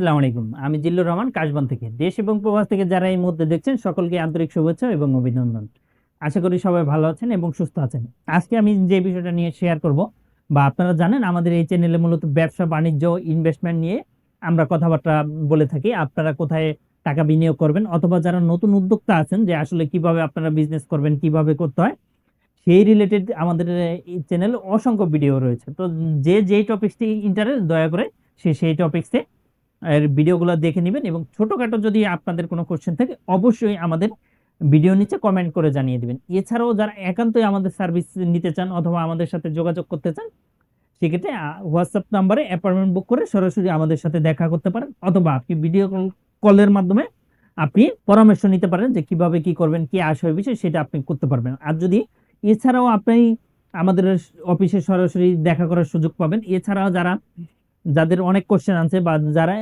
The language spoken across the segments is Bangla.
আসসালামু আলাইকুম। আমি জিল্লুর রহমান, কাশবন থেকে। দেশ এবং প্রবাস থেকে যারা এই মুহূর্তে দেখছেন, সকলকে আন্তরিক শুভেচ্ছা এবং অভিনন্দন। আশা করি সবাই ভালো আছেন এবং সুস্থ আছেন। আজকে আমি যে বিষয়টা নিয়ে শেয়ার করব, বা আপনারা জানেন, আমাদের এই চ্যানেলে মূলত ব্যবসা, বাণিজ্য ইনভেস্টমেন্ট নিয়ে আমরা কথাবার্তা বলে থাকি। আপনারা কোথায় টাকা বিনিয়োগ করবেন, অথবা যারা নতুন উদ্যোক্তা আছেন, যে আসলে কীভাবে আপনারা বিজনেস করবেন, কীভাবে করতে হয়, সেই রিলেটেড আমাদের এই চ্যানেলে অসংখ্য ভিডিও রয়েছে। তো যে যেই টপিকসটি ইন্টারেস্ট দয়া করে সে সেই টপিক্সে এর ভিডিওগুলো দেখে নেবেন এবং ছোটোখাটো যদি আপনাদের কোনো কোশ্চেন থাকে, অবশ্যই আমাদের ভিডিও নিচে কমেন্ট করে জানিয়ে দিবেন। এছাড়াও যারা একান্তই আমাদের সার্ভিস নিতে চান অথবা আমাদের সাথে যোগাযোগ করতে চান, সেক্ষেত্রে হোয়াটসঅ্যাপ নাম্বারে অ্যাপয়েন্টমেন্ট বুক করে সরাসরি আমাদের সাথে দেখা করতে পারেন অথবা আপনি ভিডিও কলের মাধ্যমে আপনি পরামর্শ নিতে পারেন যে কীভাবে কি করবেন, কি আশয় বিষয় সেটা আপনি করতে পারবেন। আর যদি এছাড়াও আপনি আমাদের অফিসে সরাসরি দেখা করার সুযোগ পাবেন, এছাড়াও যারা যাদের অনেক কোশ্চেন আছে বা যারা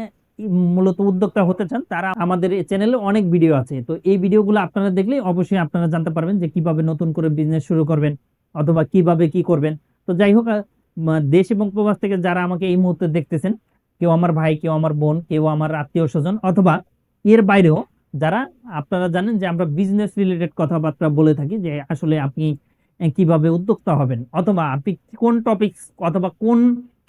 মূলত উদ্যোক্তা হতে চান, তারা আমাদের চ্যানেলে অনেক ভিডিও আছে। তো এই ভিডিওগুলো আপনারা দেখলে অবশ্যই আপনারা জানতে পারবেন যে কীভাবে নতুন করে বিজনেস শুরু করবেন অথবা কীভাবে কি করবেন। তো যাই হোক দেশ এবং প্রবাস থেকে যারা আমাকে এই মুহূর্তে দেখতেছেন, কেউ আমার ভাই, কেউ আমার বোন, কেউ আমার আত্মীয় স্বজন অথবা এর বাইরেও যারা, আপনারা জানেন যে আমরা বিজনেস রিলেটেড কথাবার্তা বলে থাকি যে আসলে আপনি কীভাবে উদ্যোক্তা হবেন। অথবা আপনি কোন টপিকস অথবা কোন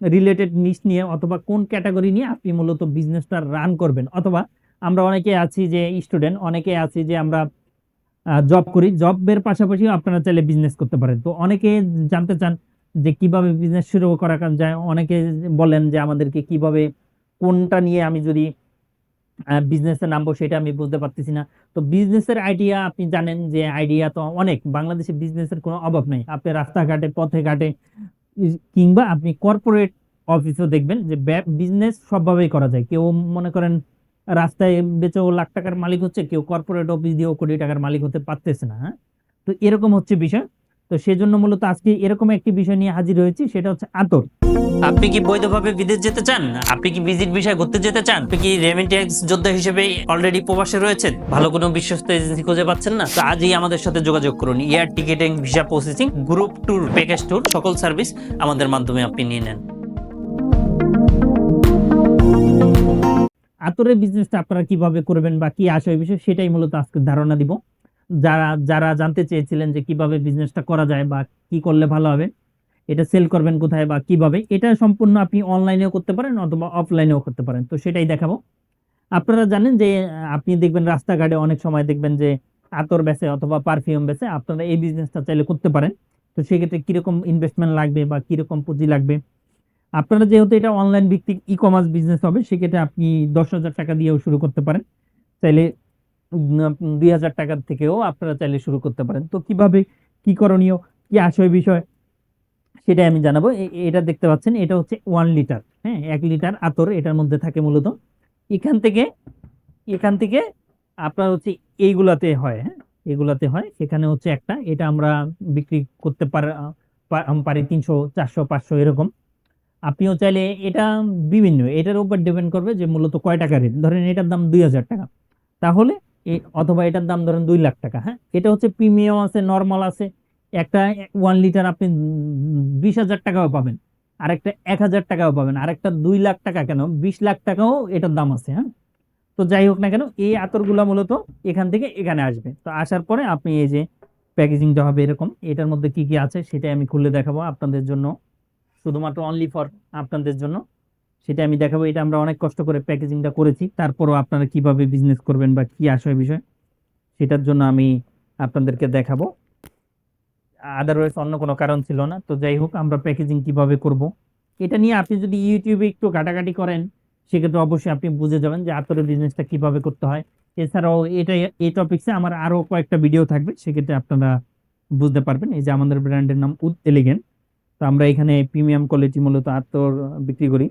রিলেটেড নিশ নিয়ে অথবা কোন ক্যাটাগরি নিয়ে আপনি মূলত বিজনেসটা রান করবেন? অথবা আমরা অনেকে আছি যে স্টুডেন্ট অনেকে আছি যে আমরা জব করি। জবের পাশাপাশি আপনারা চাইলে বিজনেস করতে পারেন। তো অনেকে জানতে চান যে কীভাবে বিজনেস শুরু করা যায়। অনেকে বলেন যে আমাদেরকে কীভাবে, কোনটা নিয়ে আমি যদি বিজনেসে নামবো সেটা আমি বুঝতে পারতেছি না। তো বিজনেসের আইডিয়া আপনি জানেন যে আইডিয়া তো অনেক। বাংলাদেশে বিজনেসের কোনো অভাব নেই। আপনি রাস্তাঘাটে, পথে ঘাটে কিংবা আপনি কর্পোরেট অফিসেও দেখবেন যে বিজনেস সবভাবেই করা যায়। কেউ মনে করেন রাস্তায় বেচেও লাখ টাকার মালিক হচ্ছে, কেউ কর্পোরেট অফিস দিয়েও কোটি টাকার মালিক হতে পারতেছে না হ্যাঁ? তো এরকম হচ্ছে বিষয়। তো সেজন্য মূলত আজকে এরকম একটি বিষয় নিয়ে হাজির হয়েছি সেটা হচ্ছে আতর। আপনি কি বৈধভাবে বিদেশ যেতে চান? আপনি কি ভিজিট বিষয় ঘুরতে যেতে চান? আপনি কি রেমিটেন্স যোদ্ধা হিসেবে অলরেডি প্রবাসে রয়েছেন? ভালো কোনো বিশ্বস্ত এজেন্সি খুঁজে পাচ্ছেন না? তো আজই আমাদের সাথে যোগাযোগ করুন। Air ticketing visa processing group tour package tour সকল সার্ভিস আমাদের মাধ্যমে আপনি নিয়ে নেন। আতরের বিজনেসটা আপনারা কীভাবে করবেন বা কি আশয় বিষয় সেটাই মূলত আজকে ধারণা দিব। যারা যারা জানতে চেয়েছিলেন যে কীভাবে বিজনেসটা করা যায় বা কি করলে ভালো হবে, এটা সেল করবেন কোথায় বা কীভাবে, এটা সম্পূর্ণ আপনি অনলাইনেও করতে পারেন অথবা অফলাইনেও করতে পারেন। তো সেটাই দেখাবো। আপনারা জানেন যে আপনি দেখবেন রাস্তাঘাটে অনেক সময় দেখবেন যে আতর বেচে অথবা পারফিউম বেচে আপনারা এই বিজনেসটা চাইলে করতে পারেন। তো সেক্ষেত্রে কীরকম ইনভেস্টমেন্ট লাগবে বা কীরকম পুঁজি লাগবে? আপনারা যেহেতু এটা অনলাইন ভিত্তিক ই কমার্স বিজনেস হবে, সেক্ষেত্রে আপনি দশ হাজার টাকা দিয়েও শুরু করতে পারেন। চাইলে দুই হাজার টাকা থেকেও আপনারা চাইলে শুরু করতে পারেন। তো কীভাবে, কি করণীয়, কি আশয় বিষয়, সেটাই আমি জানাব। এটা দেখতে পাচ্ছেন, এটা হচ্ছে ওয়ান লিটার হ্যাঁ এক লিটার আতর এটার মধ্যে থাকে মূলত। এখান থেকে এখান থেকে আপনার হচ্ছে এইগুলাতে হয় হ্যাঁ এগুলাতে হয়। এখানে হচ্ছে একটা, এটা আমরা বিক্রি করতে পার- তিনশো, চারশো, পাঁচশো এরকম। আপনিও চাইলে এটা বিভিন্ন, এটার উপর ডিপেন্ড করবে যে মূলত কয় টাকা রেট ধরেন এটার দাম দুই হাজার টাকা। তাহলে অথবা এটার দাম ধরেন দুই লাখ টাকা হ্যাঁ? এটা হচ্ছে প্রিমিয়াম আছে, নর্মাল আছে। একটা ওয়ান লিটার আপনি বিশ হাজার টাকাও পাবেন, আরেকটা এক হাজার টাকাও পাবেন, আরেকটা দুই লাখ টাকা কেন? বিশ লাখ টাকাও এটার দাম আছে হ্যাঁ? তো যাই হোক না কেন, এই আতরগুলা মূলত এখান থেকে এখানে আসবে। তো আসার পরে আপনি এই যে প্যাকেজিংটা হবে এরকম, এটার মধ্যে কি কি আছে সেটাই আমি খুলে দেখাবো আপনাদের জন্য। শুধুমাত্র অনলি ফর আপনাদের জন্য। সেটা আমি দেখাবো। এটা আমরা অনেক কষ্ট করে প্যাকেজিংটা করেছি। তারপরও আপনারা কীভাবে বিজনেস করবেন বা কি আশয় বিষয়, সেটার জন্য আমি আপনাদেরকে দেখাবো। আদারওয়াইজ অন্য কোনো কারণ ছিল না। তো যাই হোক, আমরা প্যাকেজিং কীভাবে করব? এটা নিয়ে আপনি যদি ইউটিউবে একটু ঘাটাঘাটি করেন, সেক্ষেত্রে অবশ্যই আপনি বুঝে যাবেন যে আতরের বিজনেসটা কীভাবে করতে হয়। এছাড়াও এটা এই টপিক্সে আমার আরও কয়েকটা ভিডিও থাকবে। সেক্ষেত্রে আপনারা বুঝতে পারবেন। এই যে আমাদের ব্র্যান্ডের নাম উদ এলিগেন্ট। তো আমরা এখানে প্রিমিয়াম কোয়ালিটি মূলত আতর বিক্রি করি।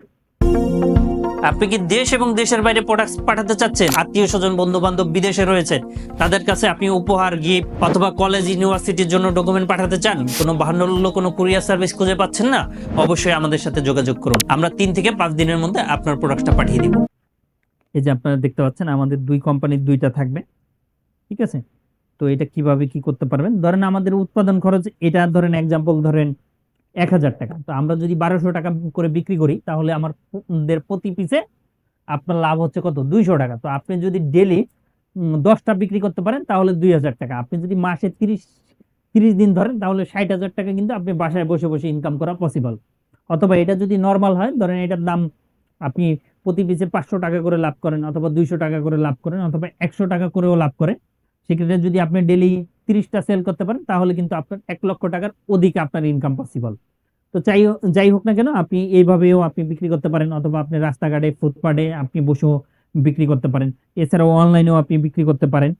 আপনি কি দেশ এবং দেশের বাইরে প্রোডাক্ট পাঠাতে চাচ্ছেন? আত্মীয় স্বজন বন্ধু বান্ধব বিদেশে রয়েছে। তাদের কাছে আপনি উপহার গিফট অথবা কলেজ ইউনিভার্সিটির জন্য ডকুমেন্ট পাঠাতে চান? কোনো বাহান্ন কোনো কুরিয়ার সার্ভিস খুঁজে পাচ্ছেন না? অবশ্যই আমাদের সাথে যোগাযোগ করুন। আমরা তিন থেকে পাঁচ দিনের মধ্যে আপনার প্রোডাক্টটা পাঠিয়ে দিব। এই যে আপনারা দেখতে পাচ্ছেন, আমাদের দুই কোম্পানির দুইটা থাকবে। ঠিক আছে? তো এটা কীভাবে কি করতে পারবেন? ধরেন আমাদের উৎপাদন খরচ, এটা ধরেন এক্সাম্পল ধরেন এক হাজার টাকা। তো আমরা যদি বারোশো টাকা করে বিক্রি করি, তাহলে আমার দের প্রতি পিসে আপনার লাভ হচ্ছে কত? দুইশো টাকা। তো আপনি যদি ডেলি দশটা বিক্রি করতে পারেন, তাহলে দুই হাজার টাকা। আপনি যদি মাসে তিরিশ তিরিশ দিন ধরেন, তাহলে ষাট হাজার টাকা কিন্তু আপনি বাসায় বসে বসে ইনকাম করা পসিবল অথবা এটা যদি নর্মাল হয়, ধরেন এটার দাম আপনি প্রতি পিসে পাঁচশো টাকা করে লাভ করেন, অথবা দুইশো টাকা করে লাভ করেন, অথবা একশো টাকা করেও লাভ করে সেক্ষেত্রে যদি আপনি ডেলি তিরিশটা সেল করতে পারেন, তাহলে কিন্তু আপনার এক লক্ষ টাকার অধিক আপনার ইনকাম পসিবল তো চাই যাই হোক না কেন, আপনি এইভাবেও আপনি বিক্রি করতে পারেন অথবা আপনি রাস্তাঘাটে ফুটপাটে আপনি বসেও বিক্রি করতে পারেন। এছাড়াও অনলাইনেও আপনি বিক্রি করতে পারেন।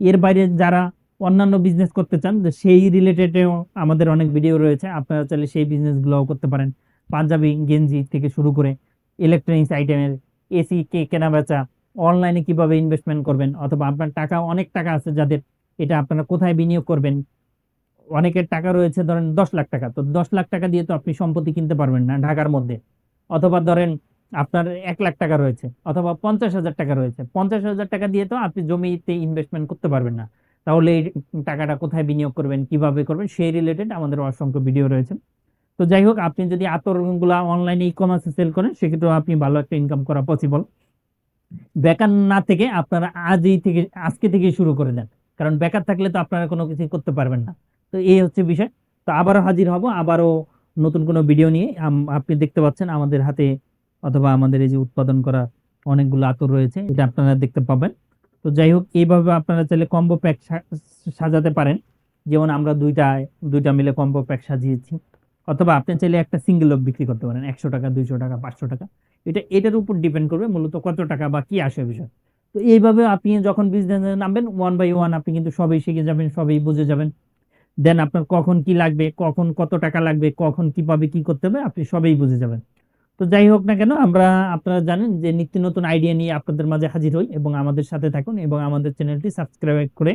এর বাইরে যারা অন্যান্য বিজনেস করতে চান সেই রিলেটেডেও আমাদের অনেক ভিডিও রয়েছে। আপনারা চাইলে সেই বিজনেসগুলোও করতে পারেন। পাঞ্জাবি, গেঞ্জি থেকে শুরু করে ইলেকট্রনিক্স আইটেমের এসি কে কেনা বেচা অনলাইনে কীভাবে ইনভেস্টমেন্ট করবেন, অথবা আপনার টাকা, অনেক টাকা আছে যাদের, এটা আপনারা কোথায় বিনিয়োগ করবেন অনেকের টাকা রয়েছে, ধরেন দশ লাখ টাকা। তো দশ লাখ টাকা দিয়ে তো আপনি সম্পত্তি কিনতে পারবেন না ঢাকার মধ্যে। অথবা ধরেন আপনার এক লাখ টাকা রয়েছে, অথবা পঞ্চাশ হাজার টাকা রয়েছে। পঞ্চাশ হাজার টাকা দিয়ে তো আপনি জমিতে ইনভেস্টমেন্ট করতে পারবেন না। তাহলে এই টাকাটা কোথায় বিনিয়োগ করবেন, কীভাবে করবেন, সেই রিলেটেড আমাদের অসংখ্য ভিডিও রয়েছে। তো যাই হোক, আপনি যদি আতরগুলা অনলাইনে ই কমার্সে সেল করেন, সেক্ষেত্রেও আপনি ভালো একটা ইনকাম করা পসিবল বেকার না থেকে আপনারা আজই থেকে, আজকে থেকে শুরু করে দেন। কারণ বেকার থাকলে তো আপনারা কোনো কিছু করতে পারবেন না। তো এই হচ্ছে বিষয়। তো আবারও হাজির হব, আবারও নতুন কোনো ভিডিও নিয়ে। আপনি দেখতে পাচ্ছেন আমাদের হাতে অথবা আমাদের এই যে উৎপাদন করা অনেকগুলো আতর রয়েছে, এটা আপনারা দেখতে পাবেন। তো যাই হোক, এইভাবে আপনারা চাইলে কম্বো প্যাক সাজাতে পারেন। যেমন আমরা দুইটা দুইটা মিলে কম্বো প্যাক সাজিয়েছি। অথবা আপনি চাইলে একটা সিঙ্গেল লোক বিক্রি করতে পারেন, একশো টাকা, দুইশো টাকা, পাঁচশো টাকা। এটা, এটার উপর ডিপেন্ড করবে মূলত কত টাকা বা কি আসে বিষয়। তো এইভাবে আপনি যখন বিজনেসে নামবেন ওয়ান বাই ওয়ান আপনি কিন্তু সবই শিখে যাবেন, সবই বুঝে যাবেন। দেন আপনার কখন কি লাগবে, কখন কত টাকা লাগবে, কখন কীভাবে কি করতে হবে, আপনি সবই বুঝে যাবেন। তো যাই হোক না কেন, আমরা, আপনারা জানেন যে নিত্য নতুন আইডিয়া নিয়ে আপনাদের মাঝে হাজির হই এবং আমাদের সাথে থাকুন এবং আমাদের চ্যানেলটি সাবস্ক্রাইব করে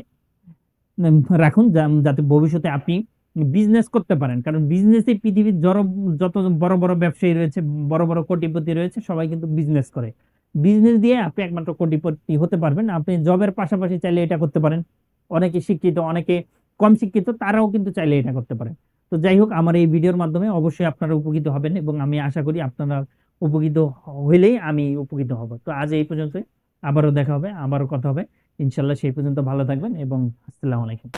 রাখুন যাতে ভবিষ্যতে আপনি বিজনেস করতে পারেন। কারণ বিজনেসে পৃথিবীর জড়, যত বড় বড় ব্যবসায়ী রয়েছে, বড় বড় কোটিপতি রয়েছে, সবাই কিন্তু বিজনেস করে। বিজনেস দিয়ে আপনি একমাত্র কোটিপতি হতে পারবেন, আপনি জবের পাশাপাশি চাইলে এটা করতে পারেন। অনেকে শিক্ষিত, অনেকে কম শিক্ষিত তারাও কিন্তু চাইলে এটা করতে পারে। তো যাই হোক, আমার এই ভিডিওর মাধ্যমে অবশ্যই আপনারা উপকৃত হবেন এবং আমি আশা করি আপনারা উপকৃত হইলেই আমি উপকৃত হব। তো আজ এই পর্যন্তই। আবারও দেখা হবে, আবারও কথা হবে। ইনশাল্লাহ সেই পর্যন্ত ভালো থাকবেন এবং আসসালামু আলাইকুম।